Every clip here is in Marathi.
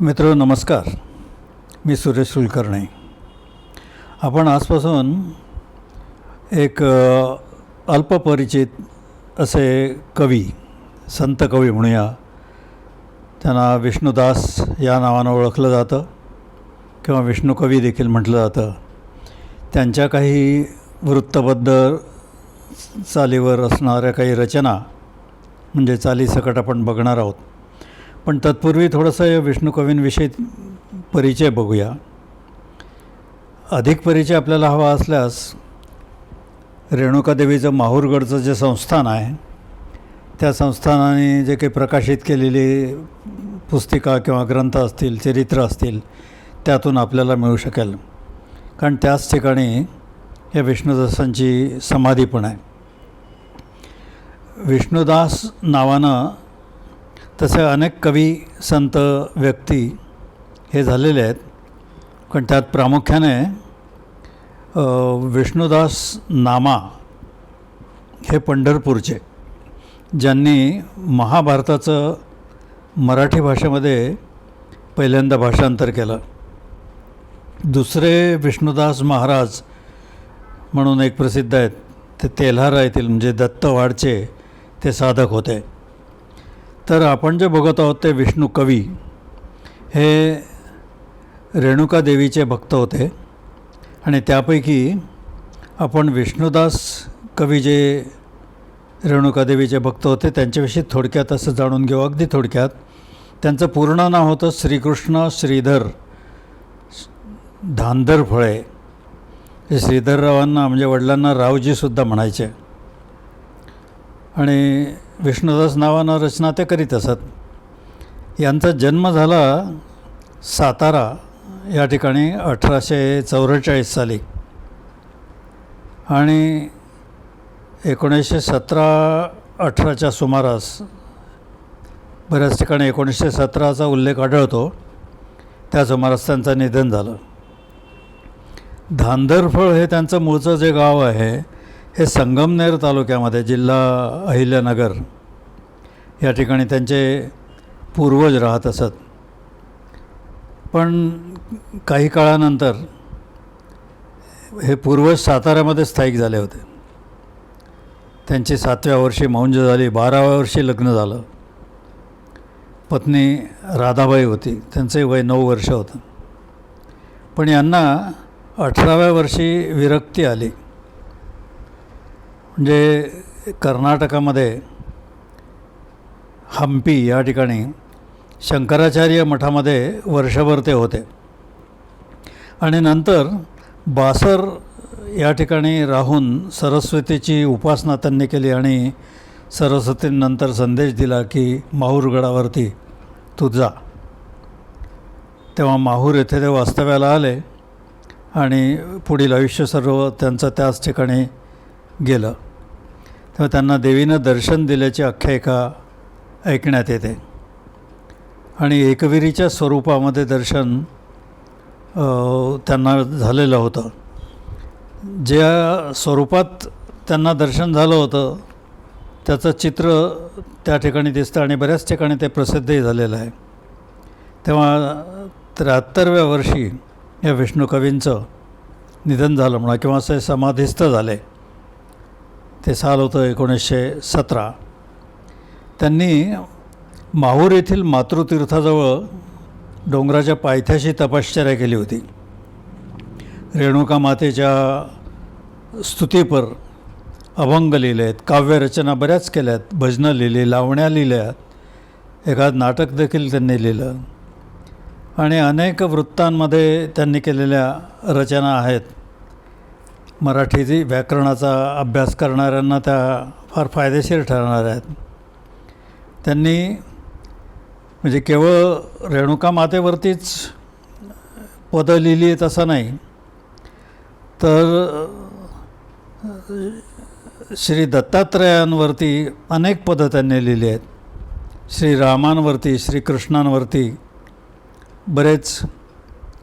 मित्र नमस्कार. मी सुरेश कुलकर्णी. आपण आजपासून एक अल्पपरिचित असे कवी संत कवी म्हणूया. त्यांना विष्णुदास या नावानं ओळखलं जातं किंवा विष्णुकवी देखील म्हटलं जातं. त्यांच्या काही वृत्तबद्ध चालीवर असणाऱ्या काही रचना म्हणजे चालीसकट आपण बघणार आहोत. पण तत्पूर्वी थोडंसं या विष्णुकवींविषयी परिचय बघूया. अधिक परिचय आपल्याला हवा असल्यास रेणुकादेवीचं माहूरगडचं जे संस्थान आहे त्या संस्थानाने जे काही प्रकाशित केलेली पुस्तिका किंवा ग्रंथ असतील चरित्र असतील त्यातून आपल्याला मिळू शकेल. कारण त्याच ठिकाणी या विष्णुदासांची समाधी पण आहे. विष्णुदास नावानं तसे अनेक कवी संत व्यक्ती हे झालेले आहेत. पण त्यात प्रामुख्याने विष्णुदास नामा हे पंढरपूरचे ज्यांनी महाभारताचं मराठी भाषेमध्ये पहिल्यांदा भाषांतर केलं. दुसरे विष्णुदास महाराज म्हणून एक प्रसिद्ध आहेत ते तेल्हारा येथील म्हणजे दत्तवाडचे ते साधक होते. तर आपण जे बघत आहोत ते विष्णू कवी हे रेणुका देवीचे भक्त होते. आणि त्यापैकी आपण विष्णुदास कवी जे रेणुका देवीचे भक्त होते त्यांच्याविषयी थोडक्यात असं जाणून घेऊ. अगदी थोडक्यात. त्यांचं पूर्ण नाव होतं श्रीकृष्ण श्रीधर धांदर फळे हे श्रीधररावांना म्हणजे वडिलांना रावजीसुद्धा म्हणायचे. आणि विष्णुदास नावानं रचना ते करीत असत. यांचा जन्म झाला सातारा या ठिकाणी अठराशे चौवेचाळीस साली. आणि एकोणीसशे सतरा अठराच्या सुमारास बऱ्याच ठिकाणी एकोणीसशे सतराचा उल्लेख आढळतो. त्या सुमारास त्यांचं निधन झालं. धांदरफळ हे त्यांचं मूळचं जे गाव आहे हे संगमनेर तालुक्यामध्ये जिल्हा अहिल्यानगर या ठिकाणी त्यांचे पूर्वज राहत असत. पण काही काळानंतर हे पूर्वज साताऱ्यामध्ये स्थायिक झाले होते. त्यांची सातव्या वर्षी मौंज झाली बाराव्या वर्षी लग्न झालं. पत्नी राधाबाई होती त्यांचंही वय नऊ वर्ष होतं. पण यांना अठराव्या वर्षी विरक्ती आली. म्हणजे कर्नाटकामध्ये हम्पी या ठिकाणी शंकराचार्य मठामध्ये वर्षभर ते होते. आणि नंतर बासर या ठिकाणी राहून सरस्वतीची उपासना त्यांनी केली आणि सरस्वतीनंतर संदेश दिला की माहूरगडावरती तू जा. तेव्हा माहूर येथे ते वास्तव्याला आले आणि पुढील आयुष्य सर्व त्यांचं त्याच ठिकाणी गेलं तेव्हा त्यांना देवीनं दर्शन दिल्याची आख्यायिका ऐकण्यात येते. आणि एकविरीच्या स्वरूपामध्ये दर्शन त्यांना झालेलं होतं. ज्या स्वरूपात त्यांना दर्शन झालं होतं त्याचं चित्र त्या ठिकाणी दिसतं आणि बऱ्याच ठिकाणी ते प्रसिद्धही झालेलं आहे. तेव्हा त्र्याहत्तरव्या वर्षी या विष्णुकवींचं निधन झालं म्हणा किंवा असे समाधिस्थ झाले. ते साल होतं एकोणीसशे सतरा. त्यांनी माहूर येथील मातृतीर्थाजवळ डोंगराच्या पायथ्याशी तपश्चर्या केली होती. रेणुका मातेच्या स्तुतीपर अभंग लिहिले आहेत काव्यरचना बऱ्याच केल्या आहेत भजनं लिहिली लावण्या लिहिल्या एखाद नाटक देखील त्यांनी लिहिलं. आणि अनेक वृत्तांमध्ये त्यांनी केलेल्या रचना आहेत. मराठी व्याकरणाचा अभ्यास करणाऱ्यांना त्या फार फायदेशीर ठरणार आहेत. त्यांनी म्हणजे केवळ रेणुका मातेवरतीच पदं लिहिली आहेत असं नाही. तर श्री दत्तात्रयांवरती अनेक पदं त्यांनी लिहिली आहेत. श्रीरामांवरती श्रीकृष्णांवरती बरेच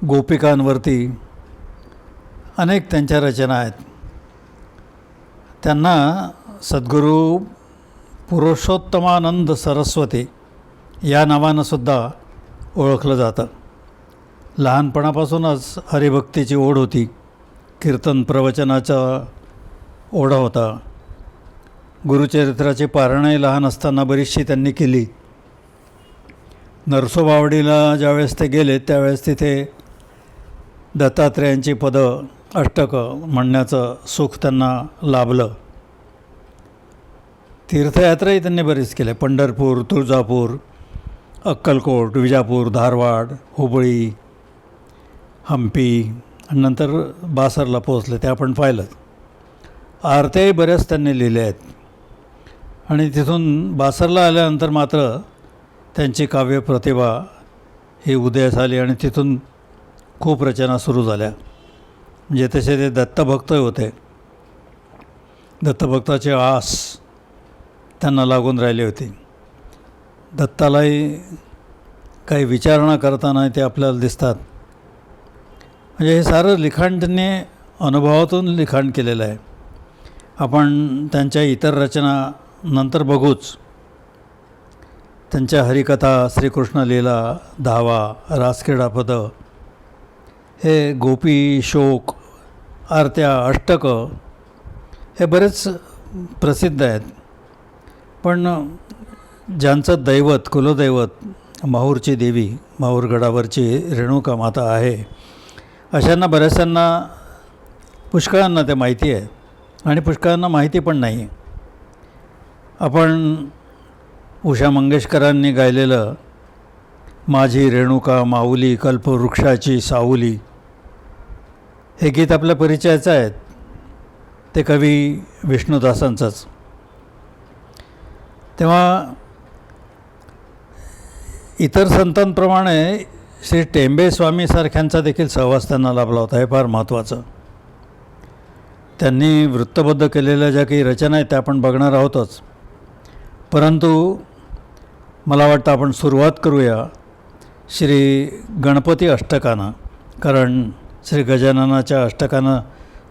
गोपिकांवरती अनेक त्यांच्या रचना आहेत. त्यांना सद्गुरू पुरुषोत्तमानंद सरस्वती या नावानं सुद्धा ओळखलं जातं. लहानपणापासूनच हरिभक्तीची ओढ होती. कीर्तन प्रवचनाचा ओढा होता. गुरुचरित्राची पारणंही लहान असताना बरीचशी त्यांनी केली. नरसोबावडीला ज्यावेळेस ते गेले त्यावेळेस तिथे दत्तात्रेयांची पदं अष्टकं म्हणण्याचं सुख त्यांना लाभलं. तीर्थयात्राही त्यांनी बरीच केल्या पंढरपूर तुळजापूर अक्कलकोट विजापूर धारवाड हुबळी हंपी आणि नंतर बासरला पोचले ते आपण पाहिलं. आरत्याही बऱ्याच त्यांनी लिहिल्या आहेत. आणि तिथून बासरला आल्यानंतर मात्र त्यांची काव्य प्रतिभा ही उदयास आली आणि तिथून खूप रचना सुरू झाल्या. म्हणजे तसे ते दत्तभक्त होते. दत्तभक्ताची आस त्यांना लागून राहिली होती. दत्तालाही काही विचारणा करताना ते आपल्याला दिसतात. म्हणजे हे सारं लिखाण त्यांनी अनुभवातून लिखाण केलेलं आहे. आपण त्यांच्या इतर रचना नंतर बघूच. त्यांच्या हरिकथा श्रीकृष्ण लीला धावा रासक्रीडापद हे गोपी शोक आरत्या अष्टकं हे बरेच प्रसिद्ध आहेत. पण ज्यांचं दैवत कुलदैवत माहूरची देवी माहूरगडावरची रेणुका माता आहे अशांना बऱ्याचशांना पुष्कळांना ते माहिती आहे आणि पुष्कळांना माहिती पण नाही. आपण उषा मंगेशकरांनी गायलेलं माझी रेणुका माऊली कल्पवृक्षाची सावली हे गीत आपल्या परिचयाचं आहे ते कवी विष्णुदासांचंच. तेव्हा इतर संतांप्रमाणे श्री टेंबे स्वामीसारख्यांचा देखील सहवास त्यांना लाभला होता. हे फार महत्त्वाचं. त्यांनी वृत्तबद्ध केलेल्या ज्या काही रचना आहेत त्या आपण बघणार आहोतच. परंतु मला वाटतं आपण सुरुवात करूया श्री गणपती अष्टकानं. कारण श्री गजाननाच्या अष्टकानं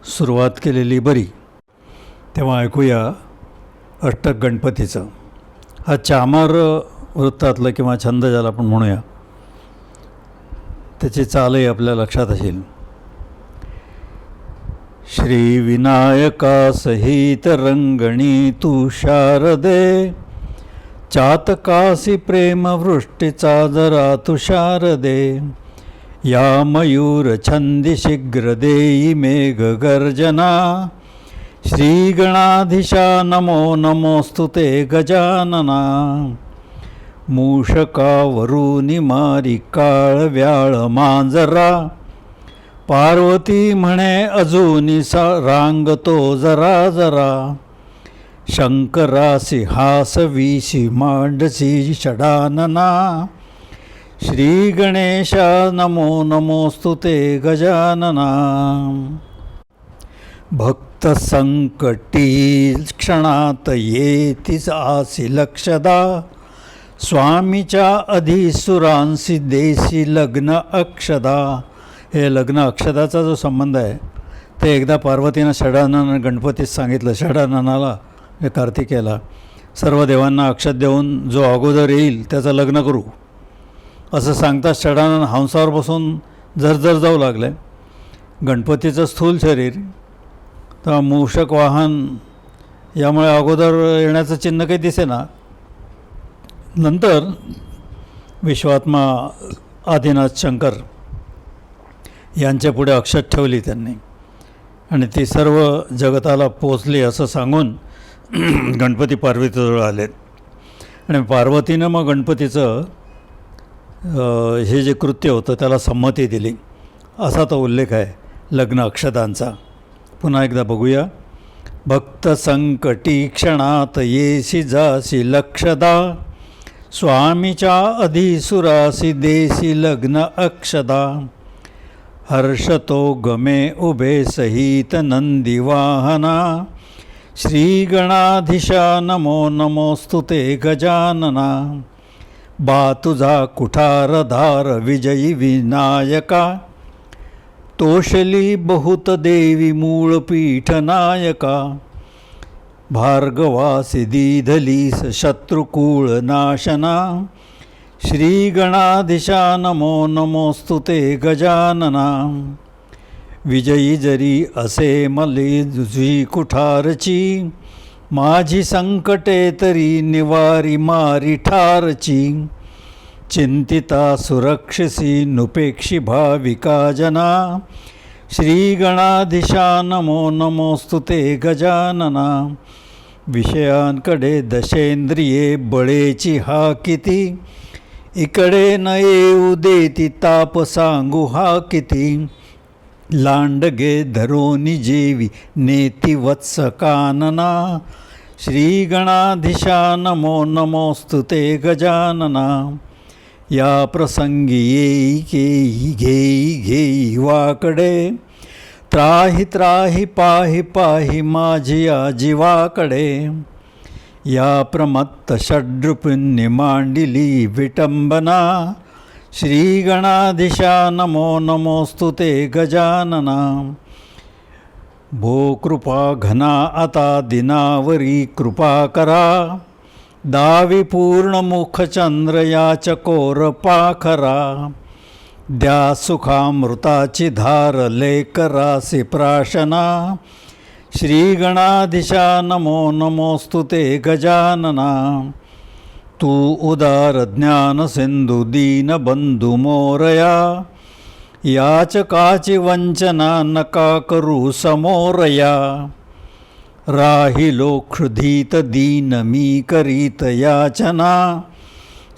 सुरुवात केलेली बरी. तेव्हा ऐकूया अष्टक गणपतीचं. हा चामार वृत्तातलं किंवा छंद ज्याला आपण म्हणूया त्याची चालही आपल्या लक्षात असेल. श्री विनायका सहित रंगणी तू शारदे चातकासी प्रेमवृष्टीचा जरा तुषारदे. या मयूर छंदी शीघ्र देई मेघ गर्जना नमो नमोस्तु ते गजानना. मूषकावरुनी मारी काळ व्याळ मांजरा. पार्वती म्हणे अजूनी सा रांगतो जरा जरा. शंकरासी हास मांडसी षडानना. श्री गणेशा नमो नमोस्तु ते गजानना। भक्त संकटी क्षणात येतीच आसी लक्षदा। स्वामीच्या अधिसुरांसी देसी लग्न अक्षदा। हे लग्न अक्षदाचा जो संबंध आहे ते एकदा पार्वतीनं षडानन गणपतीस सांगितलं षडाननाला कार्तिकेला सर्व देवांना अक्षत देऊन जो अगोदर येईल त्याचं लग्न करू. असं सांगता षडानन हंसावर बसून झरझर जाऊ लागले. गणपतीचं स्थूल शरीर तर मूषक वाहन यामुळे अगोदर येण्याचं चिन्ह काही दिसेना. नंतर विश्वात्मा आदिनाथ शंकर यांच्या पुढे अक्षत ठेवली त्यांनी. आणि ती सर्व जगताला पोचली असं सांगून गणपती पार्वतीजवळ आलेत आणि पार्वतीनं मग गणपतीचं हे जे कृत्य होतं त्याला संमती दिली. असा तो उल्लेख आहे लग्न अक्षदांचा. पुन्हा एकदा बघूया. भक्त संकटी क्षणात येशी जासी लक्षदा. स्वामीच्या अधिसुरासी देसी लग्न अक्षदा. हर्षतो गमे उभे सहित नंदी वाहना. श्रीगणाधीशा नमो नमोस्तुते गजानना. बा तुझा कुठारधार विजयी विनायका. तोषली बहुत देवी मूळ पीठ नायका. भार्गवासी दीधलीस शत्रुकूळ नाशना. श्रीगणाधिशा नमो नमोस्तु ते गजानना. विजयी जरी असे मले जुजी कुठारची माझी संकटे तरी निवारी मारी ठारची. चिंतिता सुरक्षसी नुपेक्षी भाविका जना श्रीगणाधिशा नमो नमोस्तु ते गजानना. विषयांकडे दशेंद्रिये बळेची हा किती इकडे न येऊ देती ताप सांगू हा किती लांडगे धरोनी जेवी नेती वत्स कानना श्रीगणाधिशा नमो नमोस्तु ते गजानना। या प्रसंगी येई केई घेई घेई वाकडे। त्राही त्राही पाही पाही माझी या या प्रमत्त षड्रुपिन्नी मांडिली विटंबना। श्रीगणाधिशा नमो नमोस्तु ते गजानना। भो कृपा घना आता दिनावरी कृपा करा। दावी पूर्ण मुखचंद्र या चकोर पाखरा द्या सुखामृताची धार लेकरासी प्राशना श्रीगणाधिशा नमो नमोस्तु ते गजानना। तू उदार ज्ञान सिंधू दीनबंधू मोरया याचकाची वंचना नका करू समोरया. राहिलो क्षुधीत दीन मी करीत याचना.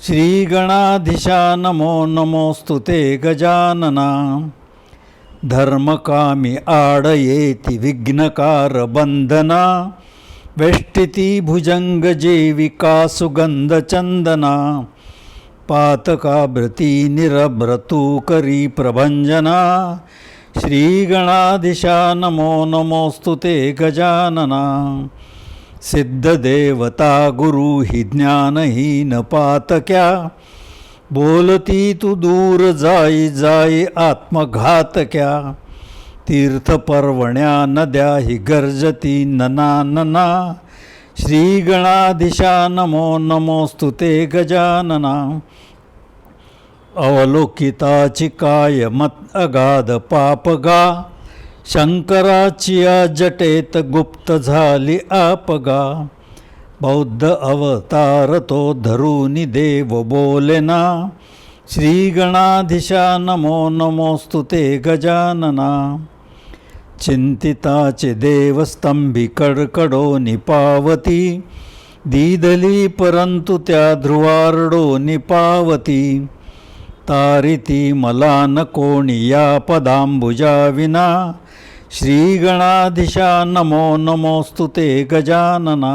श्रीगणाधिशा नमो नमोस्तु ते गजानना. धर्मकामी आडयेति विघ्नकारबन्धना विघ्नकार बंधना. वेष्टिती भुजंग जेविका सुगंध चंदना पातकाभृती निरभ्रतू करी प्रभंजना श्रीगणाधिशा नमो नमोस्तु ते गजानना सिद्धदेवता गुरु हि ज्ञानहीन पातक्या बोलती तू दूर जाई जाई आत्मघातक्या तीर्थपर्वण्या नद्या हि गर्जती नना नना. श्रीगणाधिशा नमो नमोस्तु ते गजानना. अवलोकिताची काय मत अगाध पापगा. शंकराचिया जटेत गुप्त झाली आपगा. बौद्ध अवतार तो धरुनी देव बोलेना. श्रीगणाधिशा नमो नमोस्तु ते गजानना. चिंतिताचे देवस्तंभी कडकडो निपावती दीदली परंतु त्या ध्रुवारडो निपावती तारिती मला न कोणी या पदांबुजा विना श्रीगणाधिशा नमो नमोस्तु ते गजानना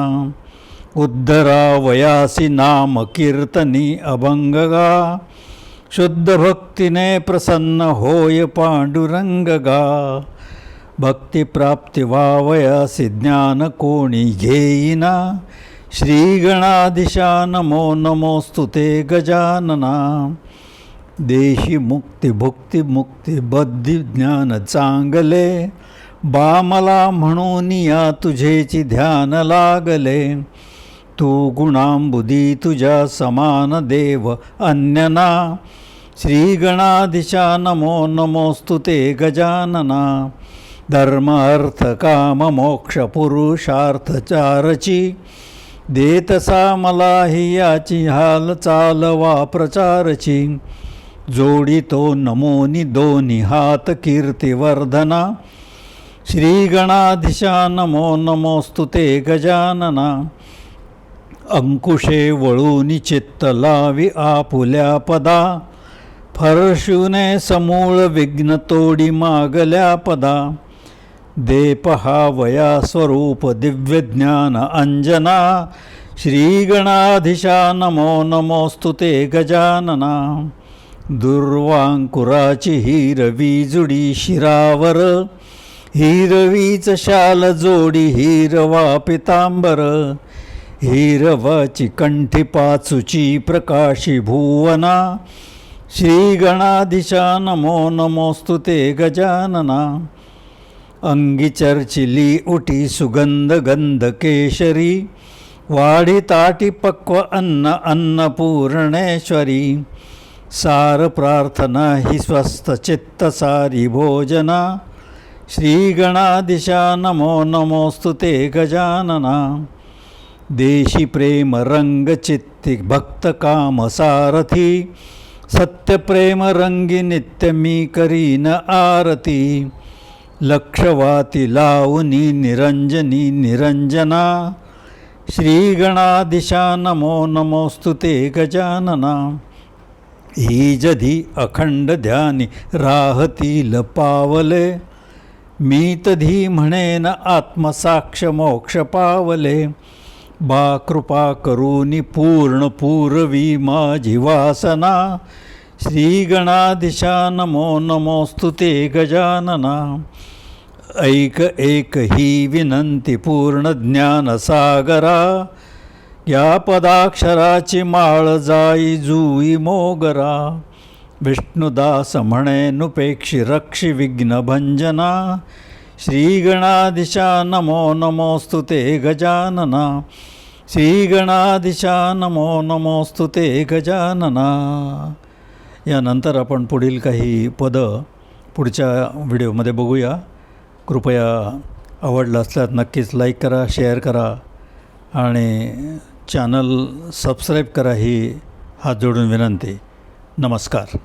उद्धरावयासी नाम कीर्तनी अभंगगा शुद्ध भक्तीने प्रसन्न होय पांडुरंगगा भक्तिप्राप्ती वावयासी ज्ञान कोणी घेईना श्रीगणाधिशा नमो नमोस्तु ते गजानना। देशी मुक्ती भुक्ती मुक्ती बद्धी ज्ञान चांगले बामला म्हणून या तुझेची ध्यान लागले तू गुणांबुदी तुझ्या समान देव अन्यना। श्रीगणाधिशा नमो नमोस्तु ते गजानना। धर्मार्थ काम मोक्ष पुरुषार्थ चारची देतसा मलाही याची हाल चालवा प्रचारची जोडी तो नमोनी दोन्ही हात कीर्तिवर्धना श्रीगणाधिशा नमो नमोस्तु ते गजानना अंकुशे वळूनी चित्त लावी आपुल्या पदा फरशुने समूळ विघ्न तोडी मागल्या पदा देपहावया स्वरूप दिव्यज्ञान अंजना। श्रीगणाधिशा नमो नमोस्तु ते गजानना। दुर्वांकुराची हिरवी जुडी शिरावर। हिरवीच शाल जोडी हिरवा पितांबर। हिरवाची कंठी पाचुची प्रकाशी भुवना। श्रीगणाधिशा नमो नमोस्तु ते गजानना। अंगी चर्चिली उटी सुगंध गंध केशरी वाढी ताटी पक्व अन्न अन्नपूर्णेश्वरी सार प्रार्थना ही स्वस्त चित्त सारी भोजना श्रीगणादिशा नमो नमोस्तु ते गजानना देशी प्रेम रंग चित्ती भक्त काम सारथी सत्यप्रेम रंगी नित्य मी करीन आरती लक्षवाती लावनी निरंजनी निरंजना. श्रीगणादिशा नमो नमोस्तु ते गजानना. ईजधी अखंड ध्यानी राहतील पावले मीतधी म्हणेन आत्मसाक्ष मोक्ष पावले. बा कृपा करूनी पूर्ण पूर्वी माझी वासना. श्रीगणाधिशा नमो नमोस्तु ते गजानना। ऐक एक ही विनंती पूर्ण या पदाक्षराची माळ जाई जुई मोगरा। विष्णुदास म्हणे नुपेक्षी रक्षी विघ्नभंजना श्रीगणाधिशा नमो नमोस्तु ते गजानना। श्रीगणाधिशा नमो नमोस्तु ते गजानना। यानंतर आपण पुढील काही पदं पुढच्या व्हिडिओमध्ये बघूया. कृपया आवडलं असल्यास नक्कीच लाईक करा शेअर करा आणि चॅनल सबस्क्राईब करा ही हात जोडून विनंती. नमस्कार.